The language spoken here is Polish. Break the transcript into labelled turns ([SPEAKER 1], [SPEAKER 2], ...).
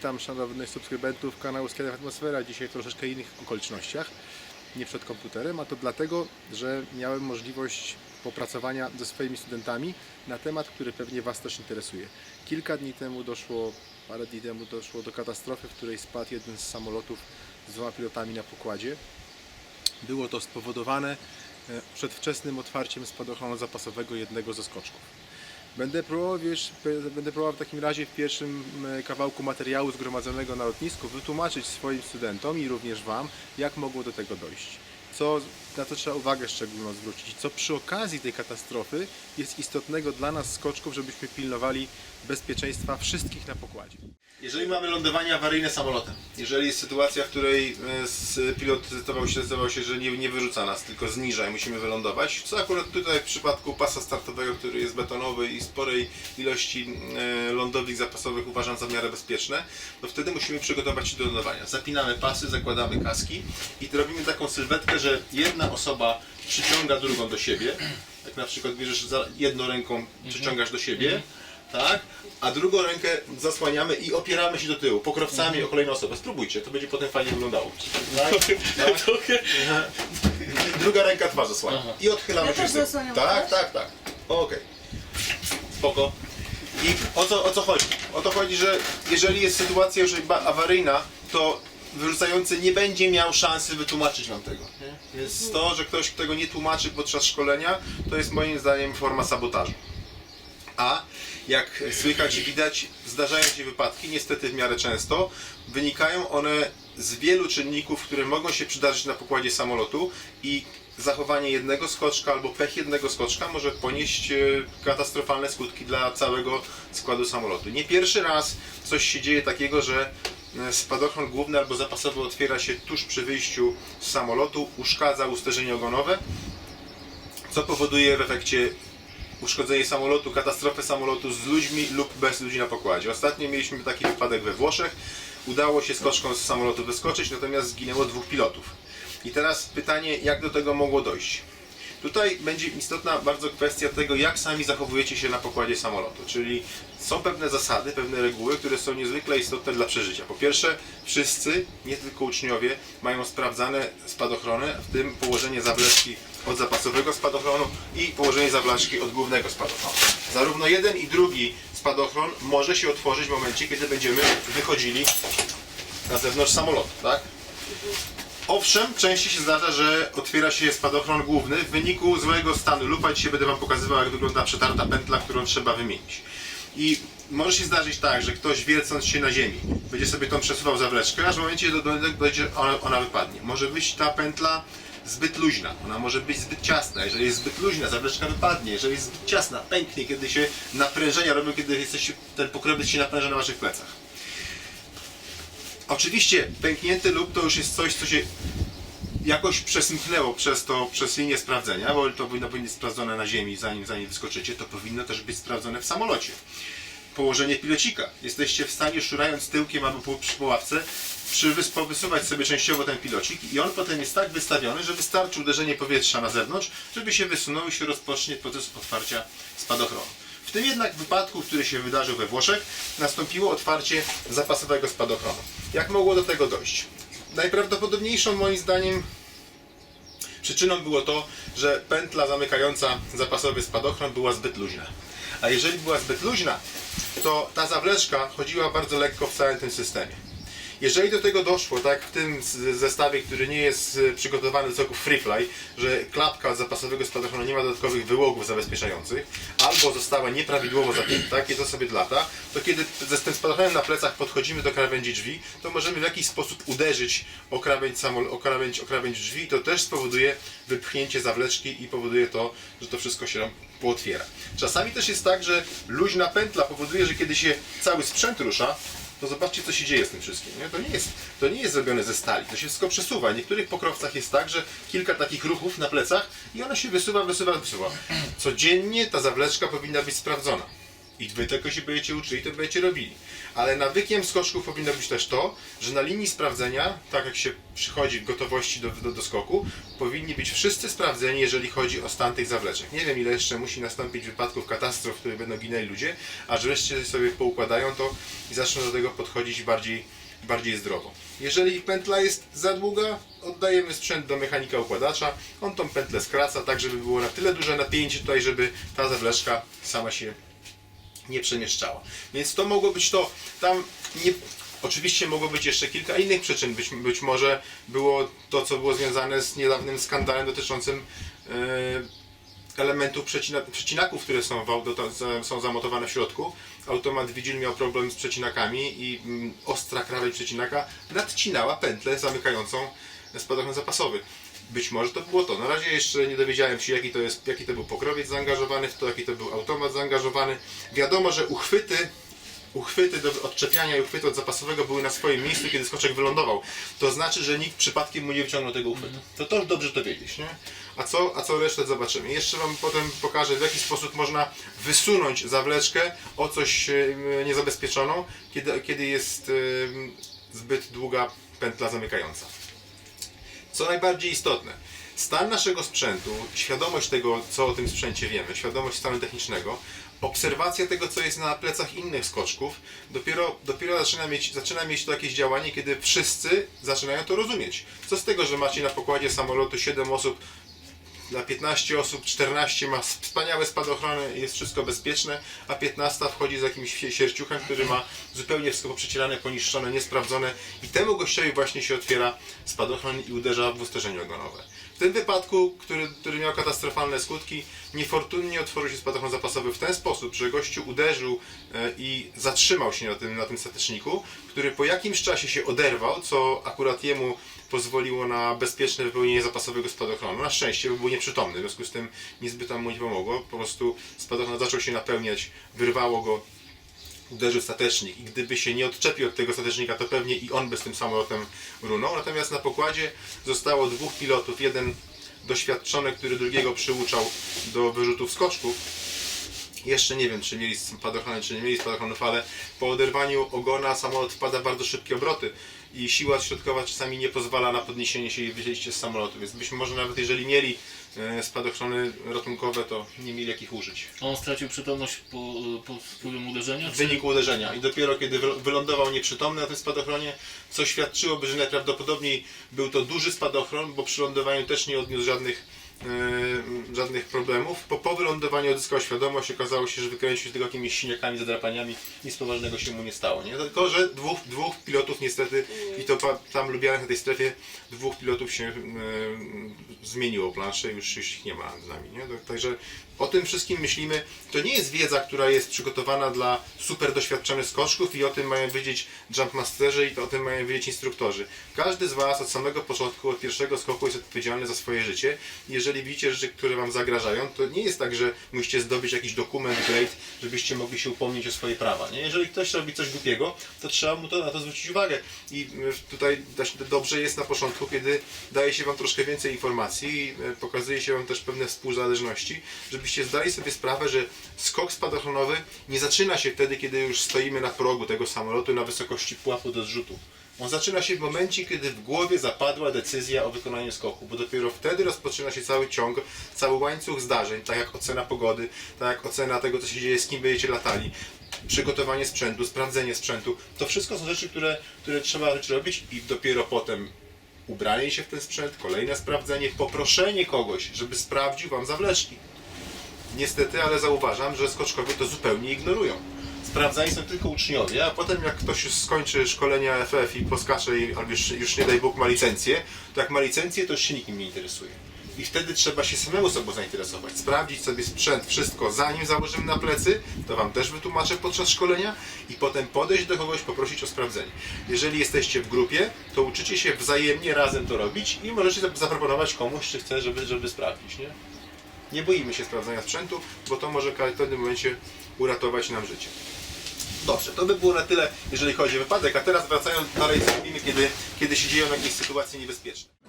[SPEAKER 1] Witam szanownych subskrybentów kanału Skydive Atmosfera. Dzisiaj w troszeczkę innych okolicznościach, nie przed komputerem, a to dlatego, że miałem możliwość popracowania ze swoimi studentami na temat, który pewnie Was też interesuje. Kilka dni temu doszło, parę dni temu doszło do katastrofy, w której spadł jeden z samolotów z dwoma pilotami na pokładzie. Było to spowodowane e, przedwczesnym otwarciem spadochronu zapasowego jednego ze skoczków. Będę próbował, wiesz, będę próbował w takim razie w pierwszym e, kawałku materiału zgromadzonego na lotnisku wytłumaczyć swoim studentom i również Wam, jak mogło do tego dojść. Co, na co trzeba uwagę szczególną zwrócić. Co przy okazji tej katastrofy jest istotnego dla nas skoczków, żebyśmy pilnowali bezpieczeństwa wszystkich na pokładzie.
[SPEAKER 2] Jeżeli mamy lądowanie awaryjne samolotem, jeżeli jest sytuacja, w której e, pilot zdecydował się, zdecydował się że nie, nie wyrzuca nas, tylko zniża i musimy wylądować, co akurat tutaj w przypadku pasa startowego, który jest betonowy i sporej ilości e, lądownik zapasowych uważam za w miarę bezpieczne, to wtedy musimy przygotować się do lądowania. Zapinamy pasy, zakładamy kaski i robimy taką sylwetkę, że jedna osoba przyciąga drugą do siebie, jak na przykład bierzesz za jedną ręką, przyciągasz do siebie, tak? A drugą rękę zasłaniamy i opieramy się do tyłu, pokrowcami o kolejną osobę. Spróbujcie, to będzie potem fajnie wyglądało. Tak? tak? Druga ręka twarz zasłania. I odchylamy
[SPEAKER 3] Ja
[SPEAKER 2] się
[SPEAKER 3] też
[SPEAKER 2] z tyłu.
[SPEAKER 3] zasłaniam
[SPEAKER 2] Tak,
[SPEAKER 3] twarz?
[SPEAKER 2] tak, tak. Okej. Spoko. I o co, o co chodzi? O to chodzi, że jeżeli jest sytuacja już ba- awaryjna, to wyrzucający nie będzie miał szansy wytłumaczyć nam tego. Nie? Więc to, że ktoś tego nie tłumaczy podczas szkolenia, to jest moim zdaniem forma sabotażu. A jak słychać i widać, zdarzają się wypadki, niestety w miarę często. Wynikają one z wielu czynników, które mogą się przydarzyć na pokładzie samolotu i zachowanie jednego skoczka albo pech jednego skoczka może ponieść e, katastrofalne skutki dla całego składu samolotu. Nie pierwszy raz coś się dzieje takiego, że e, spadochron główny albo zapasowy otwiera się tuż przy wyjściu z samolotu, uszkadza usterzenie ogonowe, co powoduje w efekcie uszkodzenie samolotu, katastrofę samolotu z ludźmi lub bez ludzi na pokładzie. Ostatnio mieliśmy taki wypadek we Włoszech. Udało się skoczką z samolotu wyskoczyć, natomiast zginęło dwóch pilotów. I teraz pytanie, jak do tego mogło dojść? Tutaj będzie istotna bardzo kwestia tego, jak sami zachowujecie się na pokładzie samolotu. Czyli są pewne zasady, pewne reguły, które są niezwykle istotne dla przeżycia. Po pierwsze, wszyscy, nie tylko uczniowie, mają sprawdzane spadochrony, w tym położenie zawleczki od zapasowego spadochronu i położenie zawleczki od głównego spadochronu. Zarówno jeden i drugi spadochron może się otworzyć w momencie, kiedy będziemy wychodzili na zewnątrz samolotu, tak? Owszem, częściej się zdarza, że otwiera się spadochron główny w wyniku złego stanu lupa. Dzisiaj będę Wam pokazywał, jak wygląda przetarta pętla, którą trzeba wymienić. I może się zdarzyć tak, że ktoś wiercąc się na ziemi będzie sobie tą przesuwał zawleczkę, aż w momencie do, do, ona, ona wypadnie. Może być ta pętla zbyt luźna, ona może być zbyt ciasna. Jeżeli jest zbyt luźna, zawleczka wypadnie. Jeżeli jest zbyt ciasna, pęknie, kiedy się naprężenia robią, kiedy jesteście, ten pokrowiec się napręża na Waszych plecach. Oczywiście pęknięty lub to już jest coś, co się jakoś przesmknęło przez to, przez linię sprawdzenia, bo to powinno być sprawdzone na ziemi, zanim, zanim wyskoczycie, to powinno też być sprawdzone w samolocie. Położenie pilocika. Jesteście w stanie szurając tyłkiem albo przy poławce powysuwać sobie częściowo ten pilocik i on potem jest tak wystawiony, że wystarczy uderzenie powietrza na zewnątrz, żeby się wysunął i się rozpocznie proces otwarcia spadochronu. W tym jednak wypadku, który się wydarzył we Włoszech, nastąpiło otwarcie zapasowego spadochronu. Jak mogło do tego dojść? Najprawdopodobniejszą moim zdaniem Przyczyną było to, że pętla zamykająca zapasowy spadochron była zbyt luźna. A jeżeli była zbyt luźna, to ta zawleczka chodziła bardzo lekko w całym tym systemie. Jeżeli do tego doszło, tak w tym zestawie, który nie jest e, przygotowany do celów freefly, że klapka od zapasowego spadochronu nie ma dodatkowych wyłogów zabezpieczających, albo została nieprawidłowo zapięta, kiedy to sobie lata, to kiedy ze tym spadochronem na plecach podchodzimy do krawędzi drzwi, to możemy w jakiś sposób uderzyć o krawędź, samol- o krawędź, o krawędź drzwi, to też spowoduje wypchnięcie zawleczki i powoduje to, że to wszystko się pootwiera. Czasami też jest tak, że luźna pętla powoduje, że kiedy się cały sprzęt rusza, to zobaczcie, co się dzieje z tym wszystkim. Nie? To, nie jest, to nie jest zrobione ze stali, to się wszystko przesuwa. W niektórych pokrowcach jest tak, że kilka takich ruchów na plecach i ona się wysuwa, wysuwa, wysuwa. Codziennie ta zawleczka powinna być sprawdzona. I wy tego się będziecie uczyli, to będziecie robili. Ale nawykiem skoczków powinno być też to, że na linii sprawdzenia, tak jak się przychodzi w gotowości do, do, do skoku, powinni być wszyscy sprawdzeni, jeżeli chodzi o stan tych zawleczek. Nie wiem, ile jeszcze musi nastąpić wypadków, katastrof, w których będą ginęli ludzie, a że wreszcie sobie poukładają to i zaczną do tego podchodzić bardziej, bardziej zdrowo. Jeżeli pętla jest za długa, oddajemy sprzęt do mechanika układacza. On tą pętlę skraca tak, żeby było na tyle duże napięcie tutaj, żeby ta zawleczka sama się nie przemieszczała. Więc to mogło być to. Tam nie. Oczywiście mogło być jeszcze kilka innych przyczyn. Być, być może było to, co było związane z niedawnym skandalem dotyczącym e, elementów przecina, przecinaków, które są, w są zamontowane w środku. Automat Vigil miał problem z przecinakami i mm, ostra krawędź przecinaka nadcinała pętlę zamykającą spadochron zapasowy. Być może to było to. Na razie jeszcze nie dowiedziałem się, jaki to, jest, jaki to był pokrowiec zaangażowany w to, jaki to był automat zaangażowany. Wiadomo, że uchwyty uchwyty do odczepiania i uchwyty od zapasowego były na swoim miejscu, kiedy skoczek wylądował. To znaczy, że nikt przypadkiem mu nie wyciągnął tego uchwytu. To to dobrze to wiedzieć, nie? A co, a co resztę zobaczymy. Jeszcze Wam potem pokażę, w jaki sposób można wysunąć zawleczkę o coś e, niezabezpieczoną, kiedy, kiedy jest e, zbyt długa pętla zamykająca. Co najbardziej istotne, stan naszego sprzętu, świadomość tego, co o tym sprzęcie wiemy, świadomość stanu technicznego, obserwacja tego, co jest na plecach innych skoczków, dopiero, dopiero zaczyna, mieć, zaczyna mieć to jakieś działanie, kiedy wszyscy zaczynają to rozumieć. Co z tego, że macie na pokładzie samolotu 7 osób, na 15 osób 14 ma wspaniałe spadochrony, jest wszystko bezpieczne, a 15 wchodzi z jakimś sie- sierciuchem, który ma zupełnie wszystko poprzecierane, poniszczone, niesprawdzone i temu gościowi właśnie się otwiera spadochron i uderza w usterzenie ogonowe. Tym wypadku, który, który miał katastrofalne skutki, niefortunnie otworzył się spadochron zapasowy w ten sposób, że gościu uderzył e, i zatrzymał się na tym, na tym stateczniku, który po jakimś czasie się oderwał, co akurat jemu pozwoliło na bezpieczne wypełnienie zapasowego spadochronu. Na szczęście bo był nieprzytomny, w związku z tym niezbyt tam mu nie pomogło. Po prostu spadochron zaczął się napełniać, wyrwało go, uderzył statecznik i gdyby się nie odczepił od tego statecznika, to pewnie i on by z tym samolotem runął. Natomiast na pokładzie zostało dwóch pilotów, jeden doświadczony, który drugiego przyuczał do wyrzutów skoczków. Jeszcze nie wiem, czy mieli spadochrony, czy nie mieli spadochronów, ale po oderwaniu ogona samolot wpada w bardzo szybkie obroty i siła środkowa czasami nie pozwala na podniesienie się i wyjście z samolotu, więc byśmy może nawet jeżeli mieli spadochrony ratunkowe, to nie mieli jakich użyć.
[SPEAKER 3] On stracił przytomność po, po wpływem uderzenia?
[SPEAKER 2] W wyniku uderzenia i dopiero kiedy wy- wylądował nieprzytomny na tym spadochronie, co świadczyłoby, że najprawdopodobniej był to duży spadochron, bo przy lądowaniu też nie odniósł żadnych, e, żadnych problemów. Po, po wylądowaniu odzyskał świadomość, okazało się, że wykręcił się tylko jakimiś siniakami, zadrapaniami, nic poważnego się mu nie stało. Nie? Tylko, że dwóch, dwóch pilotów niestety, i to pa, tam lubianych na tej strefie, dwóch pilotów się e, zmieniło planszę, już, już ich nie ma z nami. Nie? Tak- Także o tym wszystkim myślimy. To nie jest wiedza, która jest przygotowana dla super doświadczonych skoczków i o tym mają wiedzieć jumpmasterzy i o tym mają wiedzieć instruktorzy. Każdy z Was od samego początku, od pierwszego skoku jest odpowiedzialny za swoje życie. Jeżeli widzicie rzeczy, które Wam zagrażają, to nie jest tak, że musicie zdobyć jakiś dokument, grade, żebyście mogli się upomnieć o swoje prawa. Nie? Jeżeli ktoś robi coś głupiego, to trzeba mu to, na to zwrócić uwagę. I y, tutaj dobrze jest na początku, kiedy daje się Wam troszkę więcej informacji i y, pokazuje się Wam też pewne współzależności, żebyście zdali sobie sprawę, że skok spadochronowy nie zaczyna się wtedy, kiedy już stoimy na progu tego samolotu na wysokości pułapu do zrzutu. On zaczyna się w momencie, kiedy w głowie zapadła decyzja o wykonaniu skoku, bo dopiero wtedy rozpoczyna się cały ciąg, cały łańcuch zdarzeń, tak jak ocena pogody, tak jak ocena tego, co się dzieje, z kim będziecie latali, przygotowanie sprzętu, sprawdzenie sprzętu. To wszystko są rzeczy, które, które trzeba robić i dopiero potem ubranie się w ten sprzęt, kolejne sprawdzenie, poproszenie kogoś, żeby sprawdził Wam zawleczki. Niestety, ale zauważam, że skoczkowie to zupełnie ignorują. Sprawdzani są tylko uczniowie, a potem jak ktoś już skończy szkolenia FF i poskacze albo już, już nie daj Bóg ma licencję, to jak ma licencję, to już się nikim nie interesuje. I wtedy trzeba się samemu sobą zainteresować, sprawdzić sobie sprzęt, wszystko zanim założymy na plecy, to Wam też wytłumaczę podczas szkolenia i potem podejść do kogoś, poprosić o sprawdzenie. Jeżeli jesteście w grupie, to uczycie się wzajemnie razem to robić i możecie zap- zaproponować komuś, czy chce, żeby, żeby sprawdzić, nie? Nie boimy się sprawdzania sprzętu, bo to może w pewnym momencie uratować nam życie. Dobrze, to by było na tyle, jeżeli chodzi o wypadek, a teraz wracając dalej, co robimy, kiedy, kiedy się dzieją jakieś sytuacje niebezpieczne.